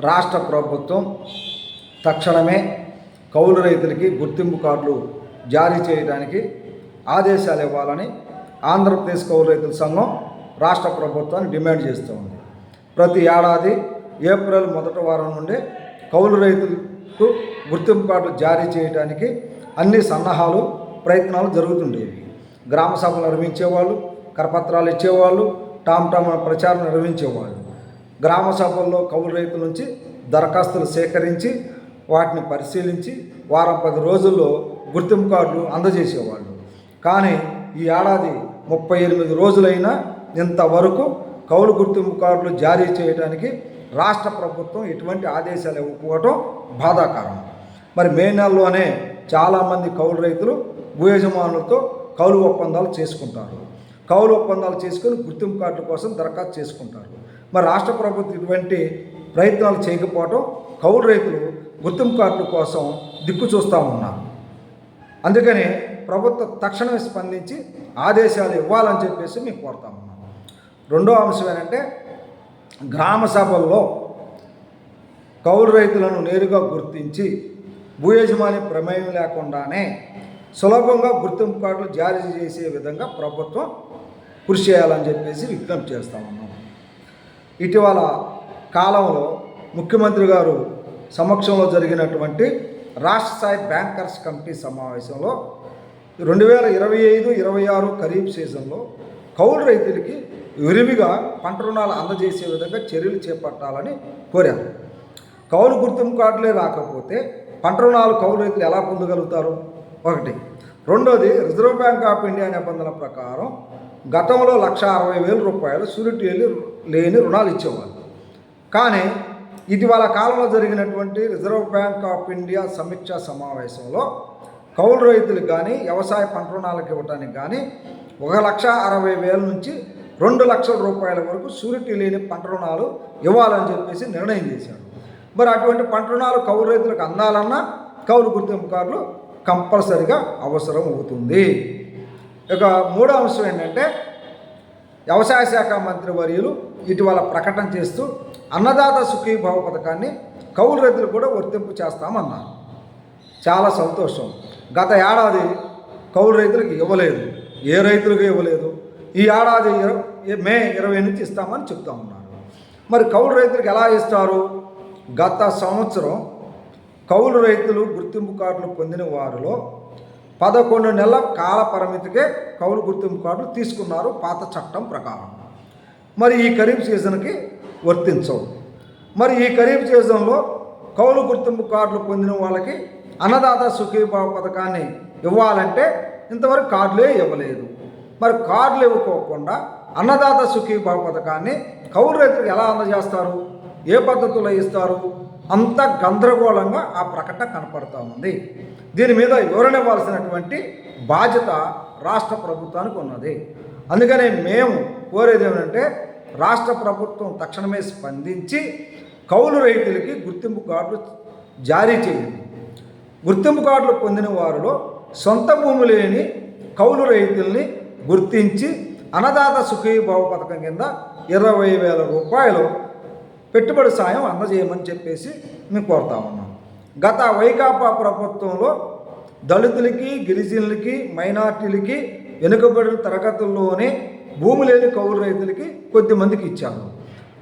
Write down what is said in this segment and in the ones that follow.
రాష్ట్ర ప్రభుత్వం తక్షణమే కౌలు రైతులకి గుర్తింపు కార్డులు జారీ చేయడానికి ఆదేశాలు ఇవ్వాలని ఆంధ్రప్రదేశ్ కౌలు రైతుల సంఘం రాష్ట్ర ప్రభుత్వాన్ని డిమాండ్ చేస్తూ ఉంది. ప్రతి ఏడాది ఏప్రిల్ మొదటి వారం నుండి కౌలు రైతులకు గుర్తింపు కార్డులు జారీ చేయడానికి అన్ని సన్నాహాలు ప్రయత్నాలు జరుగుతుండేవి. గ్రామ సభలు నిర్వహించేవాళ్ళు కరపత్రాలు ఇచ్చేవాళ్ళు టామ్ టామ్ ప్రచారం నిర్వహించేవాళ్ళు. గ్రామ సభల్లో కౌలు రైతుల నుంచి దరఖాస్తులు సేకరించి వాటిని పరిశీలించి వారం పది రోజుల్లో గుర్తింపు కార్డులు అందజేసేవాళ్ళు. కానీ ఈ ఏడాది ముప్పై ఎనిమిది రోజులైనా ఇంతవరకు కౌలు గుర్తింపు కార్డులు జారీ చేయడానికి రాష్ట్ర ప్రభుత్వం ఎటువంటి ఆదేశాలు ఇవ్వకపోవటం బాధాకరం. మరి మే నెలలోనే చాలామంది కౌలు రైతులు భూయజమానులతో కౌలు ఒప్పందాలు చేసుకుంటారు. కౌలు ఒప్పందాలు చేసుకుని గుర్తింపు కార్డుల కోసం దరఖాస్తు చేసుకుంటారు. మరి రాష్ట్ర ప్రభుత్వం ఇటువంటి ప్రయత్నాలు చేయకపోవటం కౌలు రైతులు గుర్తింపు కార్డుల కోసం దిక్కు చూస్తూ ఉన్నారు. అందుకని ప్రభుత్వం తక్షణమే స్పందించి ఆదేశాలు ఇవ్వాలని చెప్పేసి మేము కోరుతా ఉన్నాం. రెండో అంశం ఏంటంటే గ్రామ సభల్లో కౌలు రైతులను నేరుగా గుర్తించి భూ యజమాని ప్రమేయం లేకుండానే సులభంగా గుర్తింపు కార్డులు జారీ చేసే విధంగా ప్రభుత్వం కృషి చేయాలని చెప్పేసి విజ్ఞప్తి చేస్తా ఉన్నాం. ఇటీవల కాలంలో ముఖ్యమంత్రి గారు సమక్షంలో జరిగినటువంటి రాష్ట్ర స్థాయి బ్యాంకర్స్ కమిటీ సమావేశంలో రెండు వేల ఇరవై ఐదు ఇరవై ఆరు ఖరీఫ్ సీజన్లో కౌలు రైతులకి విరివిగా పంట రుణాలు అందజేసే విధంగా చర్యలు చేపట్టాలని కోరారు. కౌలు గుర్తింపు కార్డులే రాకపోతే పంట రుణాలు కౌలు రైతులు ఎలా పొందగలుగుతారు? ఒకటి. రెండోది రిజర్వ్ బ్యాంక్ ఆఫ్ ఇండియా నిబంధనల ప్రకారం గతంలో లక్ష అరవై వేల రూపాయలు షూరిటీ లేని రుణాలు ఇచ్చేవాళ్ళు. కానీ ఇటీవల కాలంలో జరిగినటువంటి రిజర్వ్ బ్యాంక్ ఆఫ్ ఇండియా సమీక్షా సమావేశంలో కౌలు రైతులకు కానీ వ్యవసాయ పంట రుణాలకు ఇవ్వడానికి కానీ ఒక లక్ష అరవై వేల నుంచి రెండు లక్షల రూపాయల వరకు షూరిటీ లేని పంట రుణాలు ఇవ్వాలని చెప్పేసి నిర్ణయం చేశారు. మరి అటువంటి పంట రుణాలు కౌలు రైతులకు అందాలన్నా కౌలు గుర్తింపు కార్డులు కంపల్సరిగా అవసరం అవుతుంది. ఇక మూడో అంశం ఏంటంటే వ్యవసాయ శాఖ మంత్రి వర్యులు ఇటీవల ప్రకటన చేస్తూ అన్నదాత సుఖీభావ పథకాన్ని కౌలు రైతులు కూడా వర్తింపు చేస్తామన్నారు. చాలా సంతోషం. గత ఏడాది కౌలు రైతులకు ఇవ్వలేదు. ఏ రైతులకు ఇవ్వలేదు? ఈ ఏడాది మే ఇరవై నుంచి ఇస్తామని చెప్తా ఉన్నారు మరి కౌలు రైతులకు ఎలా ఇస్తారు? గత సంవత్సరం కౌలు రైతులు గుర్తింపు కార్డులు పొందిన వారిలో పదకొండు నెలల కాల పరిమితికే కౌలు గుర్తింపు కార్డులు తీసుకున్నారు పాత చట్టం ప్రకారం. మరి ఈ ఖరీఫ్ సీజన్కి వర్తించవు. మరి ఈ ఖరీఫ్ సీజన్లో కౌలు గుర్తింపు కార్డులు పొందిన వాళ్ళకి అన్నదాత సుఖీభావ పథకాన్ని ఇవ్వాలంటే ఇంతవరకు కార్డులే ఇవ్వలేదు. మరి కార్డులు ఇవ్వకోకుండా అన్నదాత సుఖీభావ పథకాన్ని కౌలు రైతులకు ఎలా అందజేస్తారు? ఏ పద్ధతిలో ఇస్తారు? అంత గందరగోళంగా ఆ ప్రకటన కనపడతా ఉంది. దీని మీద వివరణ ఇవ్వాల్సినటువంటి బాధ్యత రాష్ట్ర ప్రభుత్వానికి ఉన్నది. అందుకనే మేము కోరేది ఏమంటే రాష్ట్ర ప్రభుత్వం తక్షణమే స్పందించి కౌలు రైతులకి గుర్తింపు కార్డులు జారీ చేయండి. గుర్తింపు కార్డులు పొందిన వారిలో సొంత భూమి లేని కౌలు రైతుల్ని గుర్తించి అన్నదాత సుఖీభావ పథకం కింద ఇరవై వేల రూపాయలు పెట్టుబడి సాయం అందజేయమని చెప్పేసి మేము కోరుతా ఉన్నాం. గత వైకాపా ప్రభుత్వంలో దళితులకి గిరిజనులకి మైనార్టీలకి వెనుకబడిన తరగతుల్లోనే భూమి లేని కౌలు రైతులకి కొద్దిమందికి ఇచ్చారు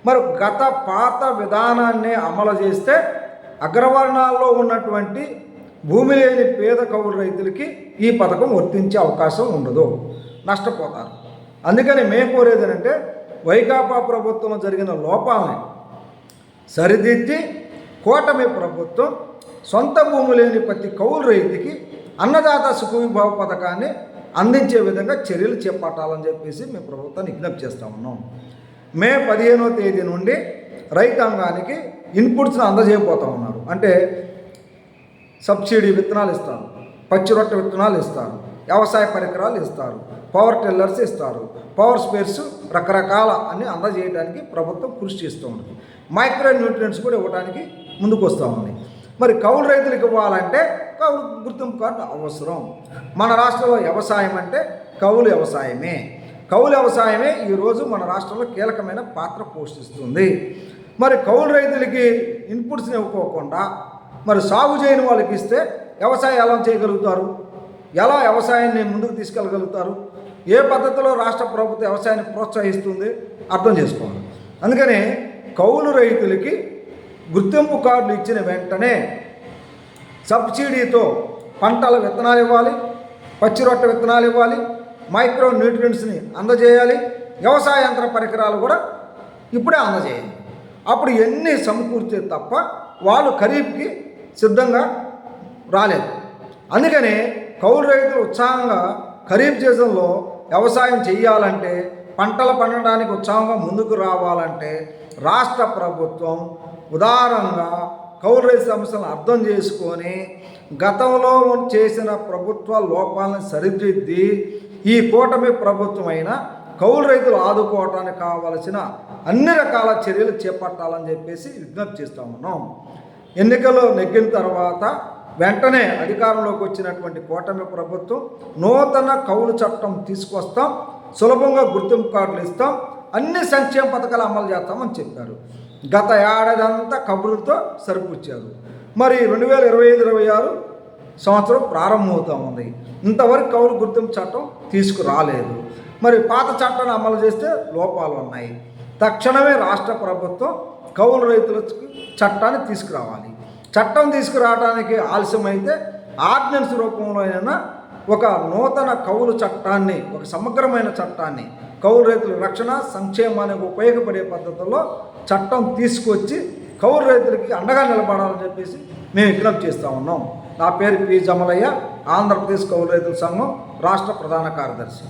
మరి గత పాత విధానాన్ని అమలు చేస్తే అగ్రవర్ణాల్లో ఉన్నటువంటి భూమి లేని పేద కౌలు రైతులకి ఈ పథకం వర్తించే అవకాశం ఉండదు. నష్టపోతారు. అందుకని మేము కోరేది ఏంటంటే వైకాపా ప్రభుత్వం జరిగిన లోపాలని సరిదిద్ది కూటమి ప్రభుత్వం సొంత భూమి లేని ప్రతి కౌలు రైతుకి అన్నదాత సుఖవిభావ పథకాన్ని అందించే విధంగా చర్యలు చేపట్టాలని చెప్పేసి మేము ప్రభుత్వాన్ని విజ్ఞప్తి చేస్తా ఉన్నాం. మే పదిహేనో తేదీ నుండి రైతాంగానికి ఇన్పుట్స్ని అందజేయబోతా ఉన్నారు. అంటే సబ్సిడీ విత్తనాలు ఇస్తారు పచ్చిరొట్ట విత్తనాలు ఇస్తారు వ్యవసాయ పరికరాలు ఇస్తారు పవర్ టిల్లర్స్ ఇస్తారు. పవర్ స్పేర్స్ రకరకాల అన్ని అందజేయడానికి ప్రభుత్వం కృషి చేస్తూ ఉంది మైక్రో న్యూట్రియంట్స్ కూడా ఇవ్వడానికి ముందుకు వస్తూ ఉంది మరి కౌలు రైతులకు ఇవ్వాలంటే కౌలు గుర్తింపు కార్డు అవసరం. మన రాష్ట్రంలో వ్యవసాయం అంటే కౌలు వ్యవసాయమే. కౌలు వ్యవసాయమే ఈరోజు మన రాష్ట్రంలో కీలకమైన పాత్ర పోషిస్తుంది. మరి కౌలు రైతులకి ఇన్పుట్స్ని ఇవ్వకోకుండా మరి సాగు చేయని వాళ్ళకి ఇస్తే వ్యవసాయం ఎలా చేయగలుగుతారు? ఎలా వ్యవసాయాన్ని ముందుకు తీసుకెళ్ళగలుగుతారు? ఏ పద్ధతిలో రాష్ట్ర ప్రభుత్వం వ్యవసాయాన్ని ప్రోత్సహిస్తుంది? అర్థం చేసుకోవాలి. అందుకని కౌలు రైతులకి గుర్తింపు కార్డులు ఇచ్చిన వెంటనే సబ్సిడీతో పంటల విత్తనాలు ఇవ్వాలి పచ్చి రొట్టె విత్తనాలు ఇవ్వాలి మైక్రో న్యూట్రియంట్స్ని అందజేయాలి వ్యవసాయ యంత్ర పరికరాలు కూడా ఇప్పుడే అందజేయాలి. అప్పుడు ఎన్ని సమకూర్చే తప్ప వాళ్ళు ఖరీఫ్కి సిద్ధంగా రాలేదు. అందుకని కౌలు రైతులు ఉత్సాహంగా ఖరీఫ్ సీజన్లో వ్యవసాయం చేయాలంటే పంటలు పండడానికి ఉత్సాహంగా ముందుకు రావాలంటే రాష్ట్ర ప్రభుత్వం ఉదారంగా కౌలు రైతు సమస్యలను అర్థం చేసుకొని గతంలో చేసిన ప్రభుత్వ లోపాలను సరిదిద్ది ఈ కూటమి ప్రభుత్వమైన కౌలు రైతులు ఆదుకోవటానికి కావలసిన అన్ని రకాల చర్యలు చేపట్టాలని చెప్పేసి విజ్ఞప్తి చేస్తా ఉన్నాం. ఎన్నికలు నెగ్గిన తర్వాత వెంటనే అధికారంలోకి వచ్చినటువంటి కూటమి ప్రభుత్వం నూతన కౌలు చట్టం తీసుకొస్తాం సులభంగా గుర్తింపు కార్డులు ఇస్తాం అన్ని సంక్షేమ పథకాలు అమలు చేస్తామని చెప్పారు. గత ఏడాది అంతా కబుర్లతో సరిపుచ్చారు మరి రెండు వేల ఇరవై ఐదు ఇరవై ఆరు సంవత్సరం ప్రారంభమవుతా ఉంది. ఇంతవరకు కౌలు గుర్తింపు చట్టం తీసుకురాలేదు. మరి పాత చట్టాన్ని అమలు చేస్తే లోపాలు ఉన్నాయి. తక్షణమే రాష్ట్ర ప్రభుత్వం కౌలు రైతులకు చట్టాన్ని తీసుకురావాలి. చట్టం తీసుకురావడానికి ఆలస్యమైతే ఆర్డినెన్స్ రూపంలో అయినా ఒక నూతన కౌలు చట్టాన్ని ఒక సమగ్రమైన చట్టాన్ని కౌలు రైతుల రక్షణ సంక్షేమానికి ఉపయోగపడే పద్ధతుల్లో చట్టం తీసుకొచ్చి కౌలు రైతులకి అండగా నిలబడాలని చెప్పేసి మేము విజ్ఞప్తి చేస్తూ ఉన్నాం. నా పేరు పి. జమలయ్య ఆంధ్రప్రదేశ్ కౌలు రైతుల సంఘం రాష్ట్ర ప్రధాన కార్యదర్శి.